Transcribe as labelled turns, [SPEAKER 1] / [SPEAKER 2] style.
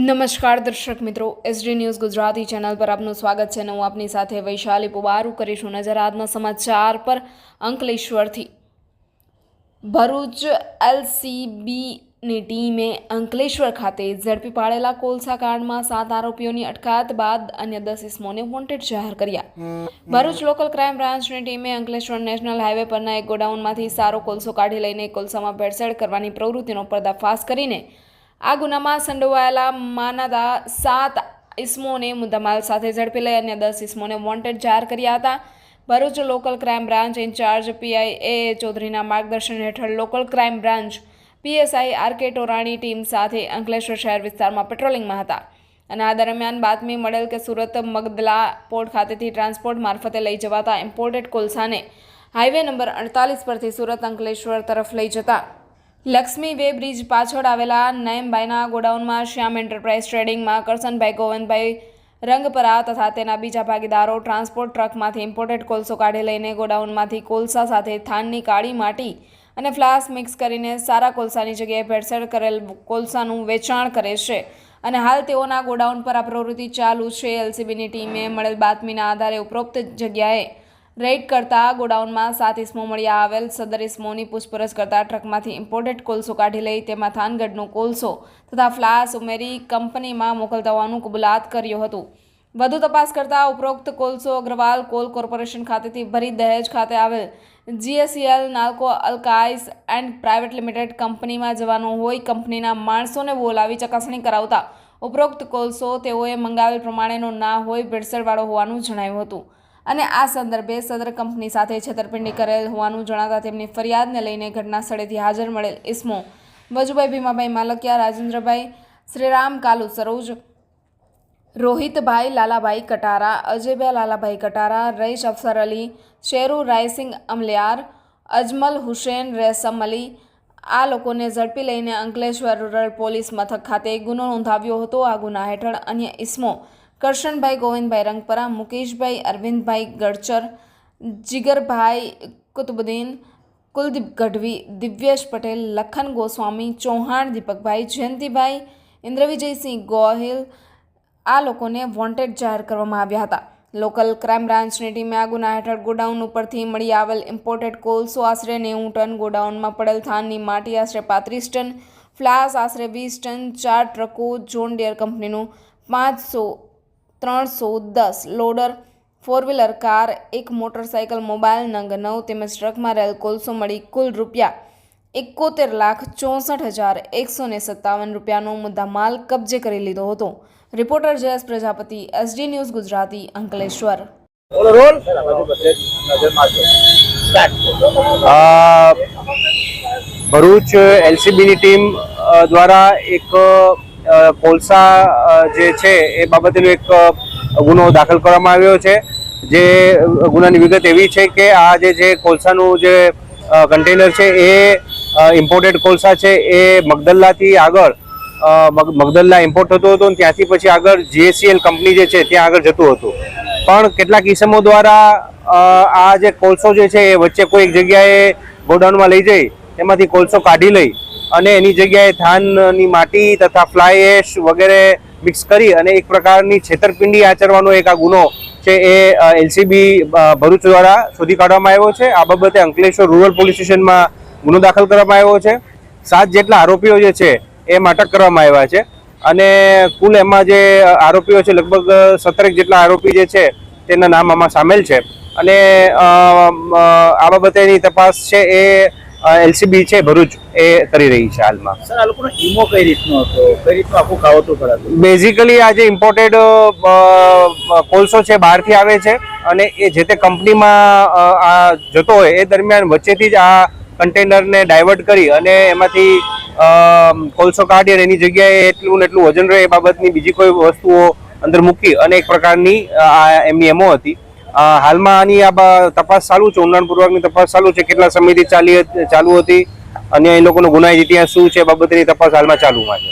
[SPEAKER 1] નમસ્કાર દર્શક મિત્રો એસડી ન્યૂઝ ગુજરાતી ચેનલ પર આપનું સ્વાગત છે અને હું આપની સાથે વૈશાલી પુબારું કરીશું નજર આજના સમાચાર પર અંકલેશ્વરથી. ભરૂચ એલસીબીની ટીમે અંકલેશ્વર ખાતે ઝડપી પાડેલા કોલસા કાંડમાં સાત આરોપીઓની અટકાયત બાદ અન્ય દસ ઇસમોને વોન્ટેડ જાહેર કર્યા. ભરૂચ લોકલ ક્રાઇમ બ્રાન્ચની ટીમે અંકલેશ્વર નેશનલ હાઈવે પરના એક ગોડાઉનમાંથી સારો કોલસો કાઢી લઈને કોલસામાં ભેળસેળ કરવાની પ્રવૃત્તિનો પર્દાફાશ કરીને આ ગુનામાં સંડોવાયેલા માનાતા સાત ઇસમોને મુદ્દામાલ સાથે ઝડપી લઈ અન્ય દસ ઇસમોને વોન્ટેડ જાહેર કર્યા હતા. Bharuch local crime branch in-charge PI A A ચૌધરીના માર્ગદર્શન હેઠળ local crime branch PSI R K Torani team સાથે અંકલેશ્વર શહેર વિસ્તારમાં પેટ્રોલિંગમાં હતા અને આ દરમિયાન બાતમી મળેલ કે સુરત મગદલા પોર્ટ ખાતેથી ટ્રાન્સપોર્ટ મારફતે લઈ જવાતા ઇમ્પોર્ટેડ કોલસાને હાઈવે નંબર અડતાલીસ પરથી સુરત અંકલેશ્વર તરફ લઈ જતા લક્ષ્મી વે બ્રિજ પાછળ આવેલા નયમભાઈના ગોડાઉનમાં શ્યામ એન્ટરપ્રાઇઝ ટ્રેડિંગમાં કરસનભાઈ ગોવિંદભાઈ રંગપરા તથા તેના બીજા ભાગીદારો ટ્રાન્સપોર્ટ ટ્રકમાંથી ઇમ્પોર્ટેડ કોલસો કાઢી લઈને ગોડાઉનમાંથી કોલસા સાથે થાનની કાળી માટી અને ફ્લાસ મિક્સ કરીને સારા કોલસાની જગ્યાએ ભેળસેળ કરેલ કોલસાનું વેચાણ કરે છે. અને હાલ તેઓના ગોડાઉન પર આ પ્રવૃત્તિ ચાલુ છે. એલસીબીની ટીમે મળેલ બાતમીના આધારે ઉપરોક્ત જગ્યાએ રેડ કરતા ગોડાઉનમાં સાત ઇસમો મળી આવેલ સદર ઇસમોની પૂછપરછ કરતા ટ્રકમાંથી ઇમ્પોર્ટેડ કોલસો કાઢી લઈ તેમાં થાનગઢનો કોલસો તથા ફ્લાસ ઉમેરી કંપનીમાં મોકલતા હોવાનું કબૂલાત કર્યું હતું. વધુ તપાસ કરતા ઉપરોક્ત કોલસો અગ્રવાલ કોલ કોર્પોરેશન ખાતેથી ભરી દહેજ ખાતે આવેલ જીએસસીએલ નાલ્કો અલ્કાઇસ એન્ડ પ્રાઇવેટ લિમિટેડ કંપનીમાં જવાનો હોય કંપનીના માણસોને બોલાવી ચકાસણી કરાવતા ઉપરોક્ત કોલસો તેઓએ મંગાવેલ પ્રમાણેનો ના હોય ભેળસેળવાળો હોવાનું જણાવ્યું હતું. અને આ સંદર્ભે સદર કંપની સાથે છેતરપિંડી કરેલ હોવાનું જણાતા તેમની ફરિયાદને લઈને ઘટના સ્થળેથી હાજર મળેલ ઇસમો. વજુભાઈ ભીમાભાઈ માલકિયા, રાજેન્દ્રભાઈ શ્રીરામ, કાલુ સરોજ, રોહિતભાઈ, લાલાભાઈ કટારા, અજયભાઈ, લાલાભાઈ કટારા, રઈશ અફસર અલી, શેરુ રાયસિંગ અમલિયાર, અજમલ હુસેન રેસમ અલી, આ લોકોને ઝડપી લઈને અંકલેશ્વર રૂરલ પોલીસ મથક ખાતે ગુનો નોંધાવ્યો હતો. આ ગુના હેઠળ અન્ય ઇસમો કરશનભાઈ ગોવિંદભાઈ રંગપરા, મુકેશભાઈ અરવિંદભાઈ ગડચર, જીગરભાઈ કુતુબુદ્દીન, કુલદીપ ગઢવી, દિવ્યેશ પટેલ, લખન ગોસ્વામી, ચૌહાણ દીપકભાઈ, જયંતિભાઈ, ઇન્દ્રવિજયસિંહ ગોહિલ આ લોકોને વોન્ટેડ જાહેર કરવામાં આવ્યા હતા. લોકલ ક્રાઇમ બ્રાન્ચની ટીમે આ ગુના હેઠળ ગોડાઉન ઉપરથી મળી આવેલ ઇમ્પોર્ટેડ કોલસો આશરે નેવું ટન ગોડાઉનમાં પડેલ થાનની માટી આશરે પાંત્રીસ ટન, ફ્લાસ આશરે વીસ ટન, ચાર ટ્રકો જોન ડિયર કંપનીનું પાંચસો ત્રણસો દસ લોડર ફોર વ્હીલર કાર એક મોટરસાઇકલ મોબાઈલ નંગ નવ તેમજ ટ્રકમાં રહેલ કોલસો મળી કુલ રૂપિયા એકોતેર લાખ ચોસઠ હજાર એકસો ને સત્તાવન રૂપિયાનો મુદ્દામાલ કબજે કરી લીધો હતો. Reporter Jayesh Prajapati SD news Gujarati Ankleshwar.
[SPEAKER 2] Bharuch એલસીબીની team દ્વારા એક કોલસા જે છે એ બાબતેનો એક ગુનો દાખલ કરવામાં આવ્યો છે. જે ગુનાની વિગત એવી છે કે આ જે જે કોલસાનું જે કન્ટેનર છે એ ઇમ્પોર્ટેડ કોલસા છે એ મગદલ્લાથી આગળ અ, મગ- મગદલ્લા ઇમ્પોર્ટ થતો હતો ત્યાંથી પછી આગળ જીએસસીએલ કંપની જે છે ત્યાં આગળ જતું હતું. પણ કેટલાક ઇસમો દ્વારા આ જે કોલસો જે છે એ વચ્ચે કોઈ એક જગ્યાએ ગોડાઉનમાં લઈ જઈ એમાંથી કોલસો કાઢી લઈ અને એની જગ્યાએ ધાનની માટી તથા ફ્લાય એશ વગેરે મિક્સ કરી અને એક પ્રકારની છેતરપિંડી આચરવાનો એક આ ગુનો છે એ એલસીબી ભરૂચ દ્વારા શોધી કાઢવામાં આવ્યો છે. આ બાબતે અંકલેશ્વર રૂરલ પોલીસ સ્ટેશનમાં ગુનો દાખલ કરવામાં આવ્યો છે. સાત જેટલા આરોપીઓ જે છે એમાં અટક કરવામાં આવ્યા છે. અને કુલ એમાં જે આરોપીઓ છે લગભગ સત્તરેક જેટલા આરોપી જે છે તેના નામ આમાં સામેલ છે. અને આ બાબતેની તપાસ છે એ એલસીબી છે ભરૂચ એ કરી રહી છે હાલમાં.
[SPEAKER 3] સર આ લોકોનો ઈમો કઈ રીતનો હતો? કઈ રીતનું આખું કાવતું કરાતું
[SPEAKER 2] બેઝિકલી આ જે ઇમ્પોર્ટેડ કોલસો છે બહારથી આવે છે અને એ જે તે કંપનીમાં આ જતો હોય એ દરમિયાન વચ્ચેથી જ આ કન્ટેનરને ડાયવર્ટ કરી અને એમાંથી કોલસો કાઢી અને એની જગ્યાએ એટલું ને એટલું વજન રહે એ બાબતની બીજી કોઈ વસ્તુઓ અંદર મૂકી અને એક પ્રકારની આ એમની એમો હતી. હાલમાં આની આ તપાસ ચાલુ છે ઊંડાણપૂર્વકની તપાસ ચાલુ છે, કેટલા સમયથી ચાલી ચાલુ હતી, અને એ લોકોનો ગુનાહિત ઇતિહાસ શું છે બાબતની તપાસ હાલમાં ચાલુમાં છે.